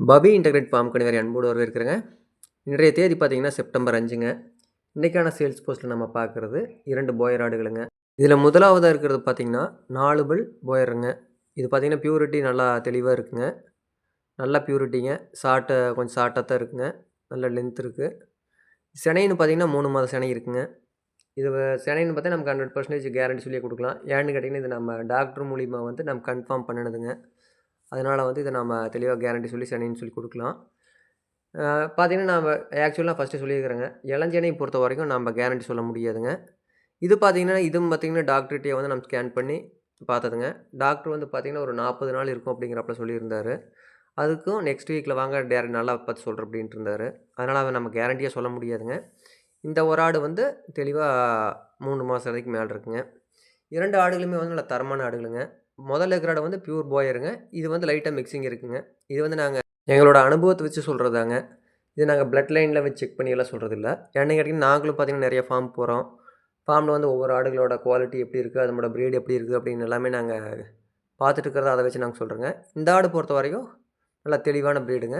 பபி integrate form கணிவரை அன்போடு வரவேற்கிறேங்க இன்றைய தேதி பார்த்தீங்கன்னா செப்டம்பர் அஞ்சுங்க. இன்றைக்கான சேல்ஸ் போஸ்ட்டில் நம்ம பார்க்குறது இரண்டு போயர் ஆடுகளுங்க. இதில் முதலாவதாக இருக்கிறது பார்த்தீங்கன்னா நாலு பல் போயருங்க இது பார்த்தீங்கன்னா பியூரிட்டி நல்லா தெளிவாக இருக்குங்க. நல்லா பியூரிட்டிங்க ஷார்ட்டை கொஞ்சம் ஷார்ட்டாக தான் இருக்குங்க. நல்ல லென்த் இருக்குது சினைன்னு பார்த்தீங்கன்னா மூணு மாதம் சினை இருக்குங்க. இது சினைன்னு பார்த்தா நமக்கு ஹண்ட்ரட் பர்சன்டேஜ் கேரண்டி சொல்லி கொடுக்கலாம். ஏன்னு கேட்டிங்கன்னா இது நம்ம டாக்டர் மூலிமா வந்து நம்ம கன்ஃபார்ம் பண்ணினதுங்க. அதனால் வந்து இதை நம்ம தெளிவாக கேரண்டி சொல்லி சனின்னு சொல்லி கொடுக்கலாம். பார்த்திங்கன்னா நம்ம ஆக்சுவலாக ஃபஸ்ட்டு சொல்லியிருக்கிறேங்க. இளஞ்சனை பொறுத்த வரைக்கும் நம்ம கேரண்டி சொல்ல முடியாதுங்க. இது பார்த்திங்கன்னா இதுவும் பார்த்திங்கன்னா டாக்டர்கிட்டே வந்து நம்ம ஸ்கேன் பண்ணி பார்த்ததுங்க. டாக்டர் வந்து பார்த்திங்கன்னா ஒரு நாற்பது நாள் இருக்கும் அப்படிங்கிறப்ப சொல்லியிருந்தாரு. அதுக்கும் நெக்ஸ்ட் வீக்கில் வாங்க டேரக்ட் நல்லா பார்த்து சொல்கிற அப்படின்ட்டு இருந்தார். அதனால் அவன் நம்ம கேரண்டியாக சொல்ல முடியாதுங்க. இந்த ஒரு ஆடு வந்து தெளிவாக மூணு மாதம் வரைக்கும் மேலே இருக்குங்க. இரண்டு ஆடுகளுமே வந்து நல்ல தரமான ஆடுகளுங்க. முதல்ல இருக்கிற ஆடு வந்து பியூர் பாயருங்க இது வந்து லைட்டாக மிக்சிங் இருக்குங்க. இது வந்து நாங்கள் எங்களோட அனுபவத்தை வச்சு சொல்கிறதாங்க இது நாங்கள் பிளட் லைனில் வச்சு செக் பண்ணியெல்லாம் சொல்கிறது இல்லை ஏன்னு கேட்டிங்கன்னா நாங்களும் பார்த்தீங்கன்னா நிறைய ஃபார்ம் போகிறோம் ஃபார்மில் வந்து ஒவ்வொரு ஆடுகளோட குவாலிட்டி எப்படி இருக்குது அதனோட ப்ரீடு எப்படி இருக்குது அப்படின்னு எல்லாமே நாங்கள் பார்த்துட்டு இருக்கிறத அதை வச்சு நாங்கள் சொல்கிறோங்க இந்த ஆடு பொறுத்த வரைக்கும் நல்லா தெளிவான ப்ரீடுங்க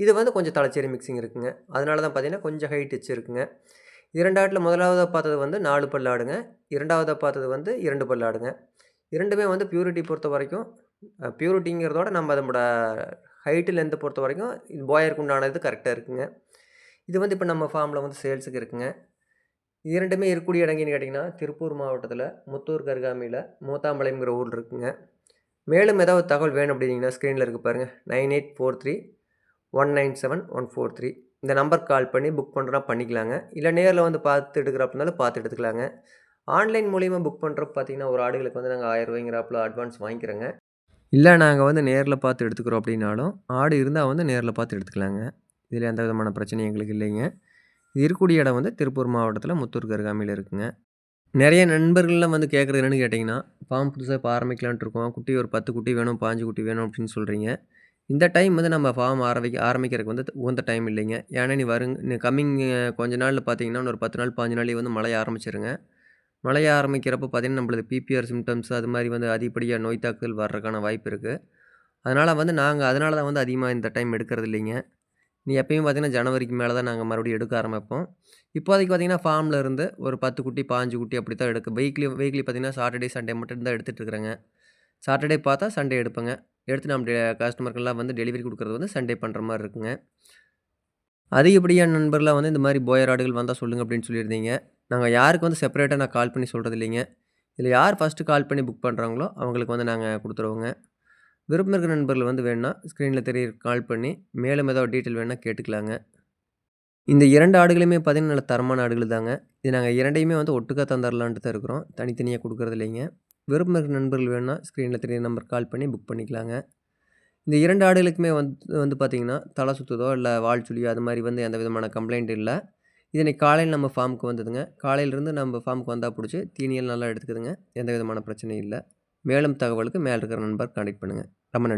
இது வந்து கொஞ்சம் தலைச்சேரி மிக்சிங் இருக்குங்க. அதனால தான் பார்த்தீங்கன்னா கொஞ்சம் ஹைட் வச்சு இருக்குங்க. இரண்டு ஆட்டில் முதலாவதாக பார்த்தது வந்து நாலு பல்லாடுங்க ஆடுங்க. இரண்டாவதாக பார்த்தது வந்து இரண்டு பல்லாடுங்க ஆடுங்க. இரண்டுமே வந்து பியூரிட்டி பொறுத்த வரைக்கும் பியூரிட்டிங்கிறதோட நம்ம நம்மளோட ஹைட்டு லென்த்தை பொறுத்த வரைக்கும் இது போயருக்கு உண்டானது கரெக்டாக இருக்குங்க. இது வந்து இப்போ நம்ம ஃபார்மில் வந்து சேல்ஸுக்கு இருக்குங்க. இது இரண்டுமே இருக்கக்கூடிய இடங்கன்னு கேட்டிங்கன்னா திருப்பூர் மாவட்டத்தில் முத்தூர் கருகாமியில் மூத்தாம்பாளையம்ங்கிற ஊரில் இருக்குங்க. மேலும் ஏதாவது தகவல் வேணும் அப்படின்னீங்கன்னா ஸ்க்ரீனில் இருக்குது பாருங்கள் nine eight four three one nine seven one four three இந்த நம்பர் கால் பண்ணி புக் பண்ணுறா பண்ணிக்கலாங்க. இல்லை நேரில் வந்து பார்த்து எடுக்கிறப்பனாலும் பார்த்து எடுத்துக்கலாங்க. ஆன்லைன் மூலிமா புக் பண்ணுறப்ப பார்த்தீங்கன்னா ஒரு ஆடுகளுக்கு வந்து நாங்கள் ஆயிரம் ரூபாய்ங்கிறப்பில் அட்வான்ஸ் வாங்கிக்கிறோங்க. இல்லை நாங்கள் வந்து நேரில் பார்த்து எடுத்துக்கிறோம் அப்படின்னாலும் ஆடு இருந்தால் வந்து நேரில் பார்த்து எடுத்துக்கலாங்க. இதில் எந்த விதமான பிரச்சனையும் எங்களுக்கு இல்லைங்க. இது இருக்கக்கூடிய இடம் வந்து திருப்பூர் மாவட்டத்தில் முத்தூர் கருகாமையில் இருக்குங்க. நிறைய நண்பர்கள்லாம் வந்து கேட்குறது என்னென்னு கேட்டிங்கன்னா ஃபார்ம் புதுசாக இப்போ ஆரம்பிக்கலான்ட்டு இருக்கோம். குட்டி ஒரு பத்து குட்டி வேணும் பாஞ்சு குட்டி வேணும் அப்படின்னு சொல்கிறீங்க இந்த டைம் வந்து நம்ம ஃபார்ம் ஆரம்பிக்க ஆரம்பிக்கிறதுக்கு வந்து உகந்த டைம் இல்லைங்க. ஏன்னா நீ வருங்க கம்மிங் கொஞ்ச நாளில் பார்த்தீங்கன்னா ஒரு பத்து நாள் பாஞ்சு நாள்லேயே வந்து மழை ஆரம்பிச்சிருங்க. மழைய ஆரம்பிக்கிறப்போ பார்த்தீங்கன்னா நம்மளுக்கு பிபிஆர் சிம்டம்ஸ் அது மாதிரி வந்து அதிகப்படியாக நோய் தாக்குதல் வர்றதுக்கான வாய்ப்பு இருக்குது அதனால் வந்து நாங்கள் அதனால தான் வந்து அதிகமாக இந்த டைம் எடுக்கிறது இல்லைங்க. நீ எப்பயும் பார்த்தீங்கன்னா ஜனவரிக்கு மேலே தான் நாங்கள் மறுபடியும் எடுக்க ஆரம்பிப்போம். இப்போதைக்கு பார்த்தீங்கன்னா ஃபார்மில் இருந்து ஒரு பத்து குட்டி பாஞ்சு குட்டி அப்படி தான் எடுக்க வீக்லி வீக்லி பார்த்தீங்கன்னா சாட்டர்டே சண்டே மட்டும் தான் எடுத்துகிட்ருக்குறேங்க சாட்டர்டே பார்த்தா சண்டே எடுப்பேங்க. எடுத்து நம்ம கஸ்டமருக்கெல்லாம் வந்து டெலிவரி கொடுக்குறது வந்து சண்டே பண்ணுற மாதிரி இருக்குங்க. அதிகப்படியான நண்பர்களாக வந்து இந்த மாதிரி போயர் ஆடுகள் வந்தால் சொல்லுங்கள் அப்படின்னு சொல்லியிருந்தீங்க. நாங்கள் யாருக்கு வந்து செப்பரேட்டாக நான் கால் பண்ணி சொல்கிறது இல்லைங்க. இதில் யார் ஃபஸ்ட்டு கால் பண்ணி புக் பண்ணுறாங்களோ அவங்களுக்கு வந்து நாங்கள் கொடுத்துருவோங்க. விருப்பம் இருக்கிற நண்பர்கள் வந்து வேணுன்னா ஸ்க்ரீனில் தெரிய கால் பண்ணி மேலும் ஏதாவது டீட்டெயில் வேணால் கேட்டுக்கலாங்க. இந்த இரண்டு ஆடுகளுமே பார்த்தீங்கன்னா நல்ல தரமான ஆடுகள் தாங்க. இது நாங்கள் இரண்டையுமே வந்து ஒட்டுக்கா தந்துடலான்ட்டு தான் இருக்கிறோம். தனித்தனியாக கொடுக்குறது இல்லைங்க. விருப்பம் இருக்கிற நண்பர்கள் வேணுன்னா ஸ்க்ரீனில் தெரிய நம்பர் கால் பண்ணி புக் பண்ணிக்கலாங்க. இந்த இரண்டு ஆடுகளுக்குமே வந்து வந்து பார்த்திங்கன்னா தலை சுற்றுதோ இல்லை வால் சுழியோ அது மாதிரி வந்து எந்த விதமான கம்ப்ளைண்ட் இல்லை. இதனை காலையில் நம்ம ஃபார்முக்கு வந்ததுங்க. காலையிலேருந்து நம்ம ஃபார்முக்கு வந்தால் பிடிச்சி தீனியல் நல்லா எடுத்துக்குதுங்க. எந்த விதமான பிரச்சனையும் இல்லை. மேலும் தகவலுக்கு மேலே இருக்கிற நண்பர் கான்டெக்ட் பண்ணுங்கள் ரொம்ப நன்றி.